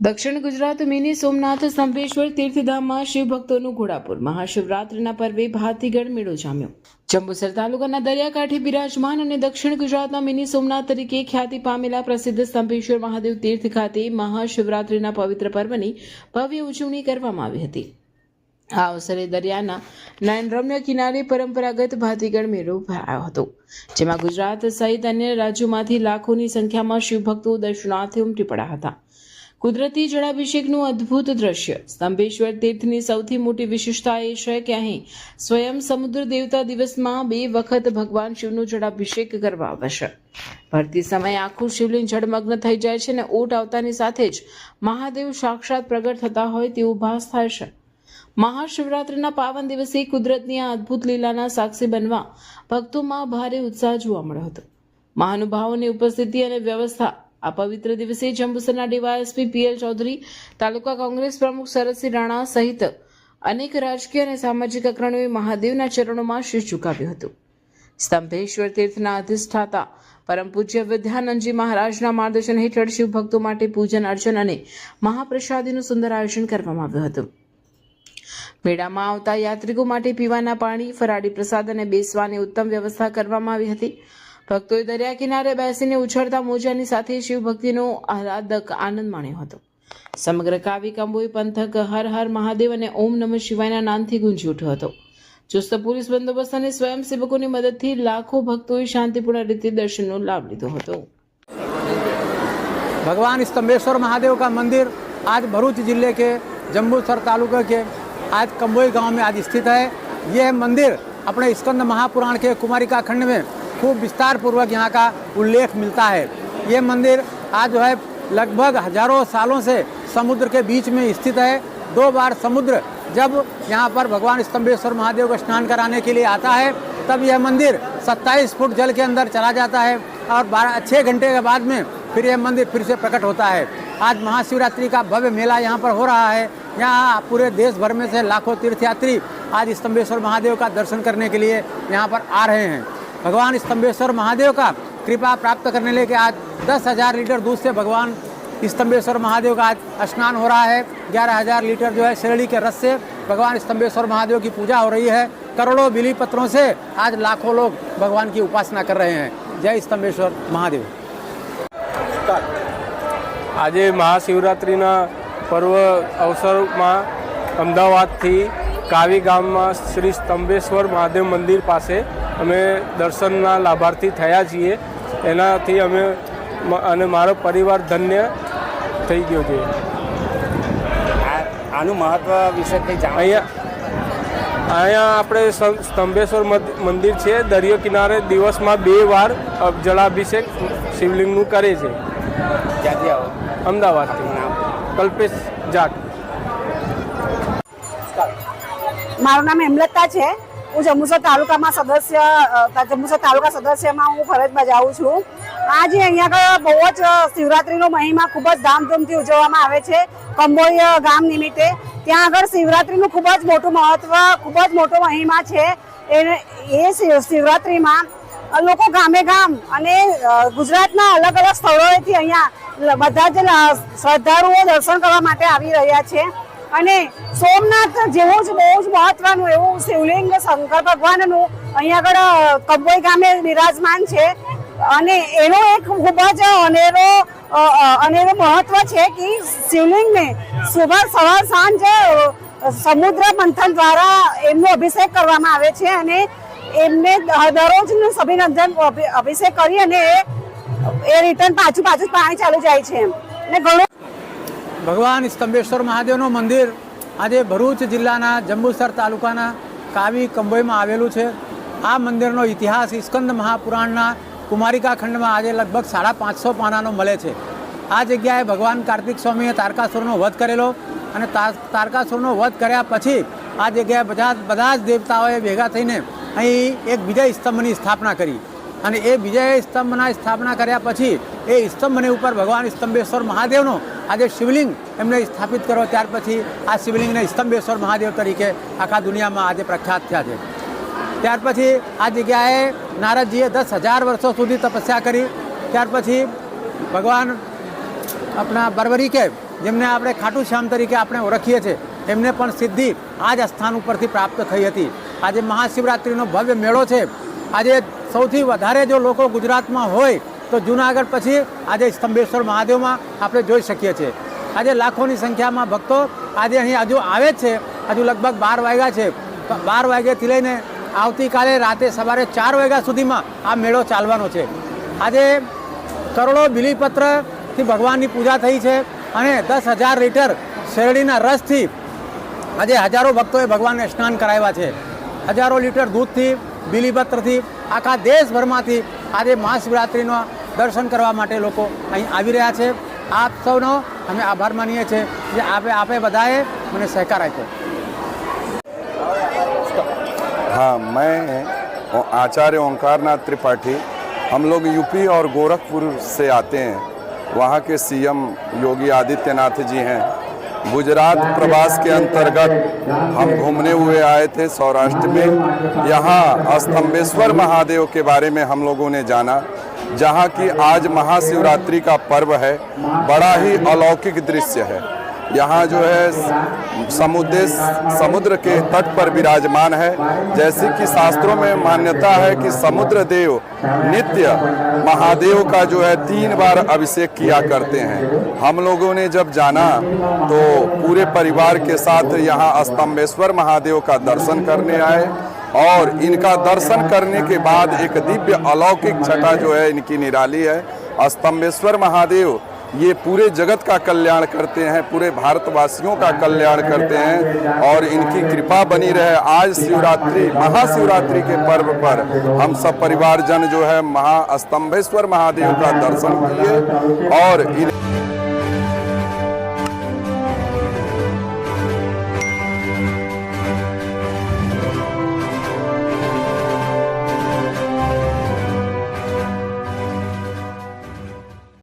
દક્ષિણ ગુજરાત મિની સોમનાથ સ્તંભેશ્વર તીર્થધામમાં શિવભક્તોનું ઘોડાપુર. મહાશિવરાત્રિના પર્વે ભાતીગઢ મેળો જામ્યો. જંબુસર તાલુકાના દરિયાકાંઠે બિરાજમાન અને દક્ષિણ ગુજરાતના મિની સોમનાથ તરીકે ખ્યાતિ પામેલા પ્રસિદ્ધ સ્તંભેશ્વર મહાદેવ તીર્થ ખાતે મહાશિવરાત્રિના પવિત્ર પર્વની ભવ્ય ઉજવણી કરવામાં આવી હતી. આ અવસરે દરિયાના નયનરમ્ય કિનારે પરંપરાગત ભાતીગઢ મેળો ભરાયો હતો, જેમાં ગુજરાત સહિત અન્ય રાજ્યોમાંથી લાખોની સંખ્યામાં શિવભક્તો દર્શનાર્થે ઉમટી પડ્યા હતા. કુદરતી જળાભિષેકનું અદ્ભુત દ્રશ્ય. સ્તંભેશ્વર તીર્થની સૌથી મોટી વિશેષતા એ છે કે અહીં સ્વયં સમુદ્ર દેવતા દિવસમાં બે વખત ભગવાન શિવનો જળાભિષેક કરવા આવે છે. ભરતી સમયે આખું શિવલિંગ જળમગ્ન થઈ જાય છે અને ઓટ આવતાની સાથે જ મહાદેવ સાક્ષાત પ્રગટ થતા હોય તેવું ભાસ થાય છે. મહાશિવરાત્રિના પાવન દિવસે કુદરતની આ અદ્ભુત લીલાના સાક્ષી બનવા ભક્તોમાં ભારે ઉત્સાહ જોવા મળ્યો હતો. મહાનુભાવોની ઉપસ્થિતિ અને વ્યવસ્થા આ પવિત્ર દિવસે જંબુસરના ડીવાયએસપી પીએલ ચૌધરી, તાલુકા કોંગ્રેસ પ્રમુખ શરદસિંહ રાણા સહિત અનેક રાજકીય અને સામાજિક અગ્રણીઓએ મહાદેવના ચરણોમાં શીશ ઝુકાવ્યું હતું. સ્તંભેશ્વર તીર્થના અધિષ્ઠાતા પરમ પૂજ્ય વિદ્યાનંદજી મહારાજના માર્ગદર્શન હેઠળ શિવભક્તો માટે પૂજન અર્ચન અને મહાપ્રસાદીનું સુંદર આયોજન કરવામાં આવ્યું હતું. મેળામાં આવતા યાત્રિકો માટે પીવાના પાણી, ફરાળી પ્રસાદ અને બેસવાની ઉત્તમ વ્યવસ્થા કરવામાં આવી હતી. ભક્તોએ દરિયા કિનારે બેસીને ઉછળતા મોજાની સાથે શિવભક્તિનો આહલાદક આનંદ માણ્યો હતો સમગ્ર કાવી કંબોઈ પંથક હર હર મહાદેવ અને ઓમ નમઃ શિવાયના નામથી ગુંજી ઉઠ્યો હતો ચુસ્ત પોલીસ બંદોબસ્ત અને સ્વયંસેવકોની મદદથી લાખો ભક્તોએ શાંતિપૂર્ણ રીતે દર્શનનો લાભ લીધો હતો भगवान स्तंभेश्वर महादेव का मंदिर आज भरूच जिले के जम्बूसर तालुका के आज कंबोई गांव में आज स्थित है यह मंदिर अपने स्कंद महापुराण के कुमारिका खंड में खूब विस्तार पूर्वक यहाँ का उल्लेख मिलता है। ये मंदिर आज जो है लगभग हज़ारों सालों से समुद्र के बीच में स्थित है। दो बार समुद्र जब यहाँ पर भगवान स्तंभेश्वर महादेव को स्नान कराने के लिए आता है, तब यह मंदिर 27 फुट जल के अंदर चला जाता है और बारह छः घंटे के बाद में फिर यह मंदिर फिर से प्रकट होता है। आज महाशिवरात्रि का भव्य मेला यहाँ पर हो रहा है। यहाँ पूरे देश भर में से लाखों तीर्थयात्री आज स्तंभेश्वर महादेव का दर्शन करने के लिए यहाँ पर आ रहे हैं। भगवान स्तंभेश्वर महादेव का कृपा प्राप्त करने लेके आज दस हजार लीटर दूध से भगवान स्तंभेश्वर महादेव का आज स्नान हो रहा है ग्यारह हजार लीटर जो है शेरड़ी के रस से भगवान स्तंभेश्वर महादेव की पूजा हो रही है करोड़ों बिली पत्रों से आज लाखों लोग भगवान की उपासना कर रहे हैं जय स्तंभेश्वर महादेव આજે મહાશિવરાત્રિના પર્વ અવસરમાં અમદાવાદથી કાવી ગામમાં શ્રી સ્તંભેશ્વર મહાદેવ મંદિર પાસે અમે દર્શનના લાભાર્થી થયા છીએ. એનાથી અમે અને મારો પરિવાર ધન્ય થઈ ગયો છે. આનું મહત્વ વિશે કંઈ જાણ? અહીંયા અહીંયા આપણે સ્તંભેશ્વર મંદિર છે. દરિયો કિનારે દિવસમાં બે વાર જળાભિષેક શિવલિંગનું કરે છે. ક્યાંથી આવો? અમદાવાદથી. કલ્પેશ જાટ. મારું નામ હેમલતા છે. હું જંબુસર તાલુકામાં સદસ્ય જંબુસર તાલુકા સદસ્યમાં હું ફરજ બજાવું છું. આજે અહીંયા આગળ બહુ જ શિવરાત્રિનો મહિમા ખૂબ જ ધામધૂમથી ઉજવવામાં આવે છે કંબોઈ ગામ નિમિત્તે. ત્યાં આગળ શિવરાત્રીનું ખૂબ જ મોટું મહત્વ, ખૂબ જ મોટો મહિમા છે. એ શિવરાત્રિમાં લોકો ગામે ગામ અને ગુજરાતના અલગ અલગ સ્થળોએથી અહીંયા બધા જ શ્રદ્ધાળુઓ દર્શન કરવા માટે આવી રહ્યા છે. અને સોમનાથ જેવું જ બહુ જ મહત્વનું એવું શિવલિંગ, શંકર ભગવાનનું અહીંયા આગળ કબોઈ ગામે બિરાજમાન છે. અને એનો એક ખૂબ જ અનેરો અનેરો મહત્વ છે કે શિવલિંગને સુબહ સવાર સાંજ સમુદ્ર મંથન દ્વારા એમનો અભિષેક કરવામાં આવે છે અને એમને દરરોજનું સભિનંદન અભિષેક કરી અને એ- એ રિટર્ન પાછું પાછું પાણી ચાલુ જાય છે અને ઘણું ભગવાન સ્તંભેશ્વર મહાદેવનું મંદિર આજે ભરૂચ જિલ્લાના જંબુસર તાલુકાના કાવી કંબોઈમાં આવેલું છે. આ મંદિરનો ઇતિહાસ સ્કંદ મહાપુરાણના કુમારિકા ખંડમાં આજે લગભગ સાડા પાંચસો પાનાનો મળે છે. આ જગ્યાએ ભગવાન કાર્તિક સ્વામીએ તારકાસુરનો વધ કરેલો અને તાર- તારકાસુરનો વધ કર્યા પછી આ જગ્યાએ બધા બધા જ દેવતાઓએ ભેગા થઈને અહીં એક વિજય સ્તંભની સ્થાપના કરી. અને એ વિજય સ્તંભના સ્થાપના કર્યા પછી એ સ્તંભની ઉપર ભગવાન સ્તંભેશ્વર મહાદેવનો આજે શિવલિંગ એમને સ્થાપિત કરો, ત્યાર પછી આ શિવલિંગને સ્તંભેશ્વર મહાદેવ તરીકે આખા દુનિયામાં આજે પ્રખ્યાત થયા છે. ત્યાર પછી આ જગ્યાએ નારદજીએ દસ હજાર વર્ષો સુધી તપસ્યા કરી. ત્યાર પછી ભગવાન આપણા બરબરી કે જેમને આપણે ખાટુ શ્યામ તરીકે આપણે ઓળખીએ છીએ, એમને પણ સિદ્ધિ આ જ સ્થાન ઉપરથી પ્રાપ્ત થઈ હતી. આજે મહાશિવરાત્રિનો ભવ્ય મેળો છે. આજે સૌથી વધારે જો લોકો ગુજરાતમાં હોય તો જુનાગઢ પછી આજે સ્તંભેશ્વર મહાદેવમાં આપણે જોઈ શકીએ છીએ. આજે લાખોની સંખ્યામાં ભક્તો આજે અહીં હજુ આવે જ છે. હજુ લગભગ બાર વાગ્યા છે. બાર વાગ્યાથી લઈને આવતીકાલે રાતે સવારે ચાર વાગ્યા સુધીમાં આ મેળો ચાલવાનો છે. આજે કરોડો બિલીપત્રથી ભગવાનની પૂજા થઈ છે અને દસ હજાર લીટર શેરડીના રસથી આજે હજારો ભક્તોએ ભગવાનને સ્નાન કરાવ્યા છે. હજારો લીટર દૂધથી, બિલીપત્રથી આખા દેશભરમાંથી આજે મહાશિવરાત્રિનો દર્શન કરવા માટે લોકો અહીં આવી રહ્યા છે આપ સૌનો અમે આભાર માનીએ છીએ જે આપે આપે બધાએ મને સહકાર આપ્યો हाँ मैं ओ- आचार्य ओंकारनाथ त्रिपाठी हम लोग यूपी और गोरखपुर से आते हैं वहाँ के सीएम योगी आदित्यनाथ जी हैं गुजरात प्रवास के अंतर्गत हम घूमने हुए आए थे सौराष्ट्र में यहाँ स्तंभेश्वर महादेव के बारे में हम लोगों ने जाना जहाँ की आज महाशिवरात्रि का पर्व है, बड़ा ही अलौकिक दृश्य है। यहाँ जो है, समुद्र समुद्र के तट पर विराजमान है। जैसे कि शास्त्रों में मान्यता है कि समुद्र देव नित्य महादेव का जो है, तीन बार अभिषेक किया करते हैं। हम लोगों ने जब जाना तो पूरे परिवार के साथ यहाँ स्तंभेश्वर महादेव का दर्शन करने आए। और इनका दर्शन करने के बाद एक दिव्य अलौकिक छटा जो है इनकी निराली है। स्तंभेश्वर महादेव, ये पूरे जगत का कल्याण करते हैं, पूरे भारतवासियों का कल्याण करते हैं और इनकी कृपा बनी रहे आज शिवरात्रि, महाशिवरात्रि के पर्व पर। हम सब परिवारजन जो है महास्तंभेश्वर महादेव का दर्शन किए और इन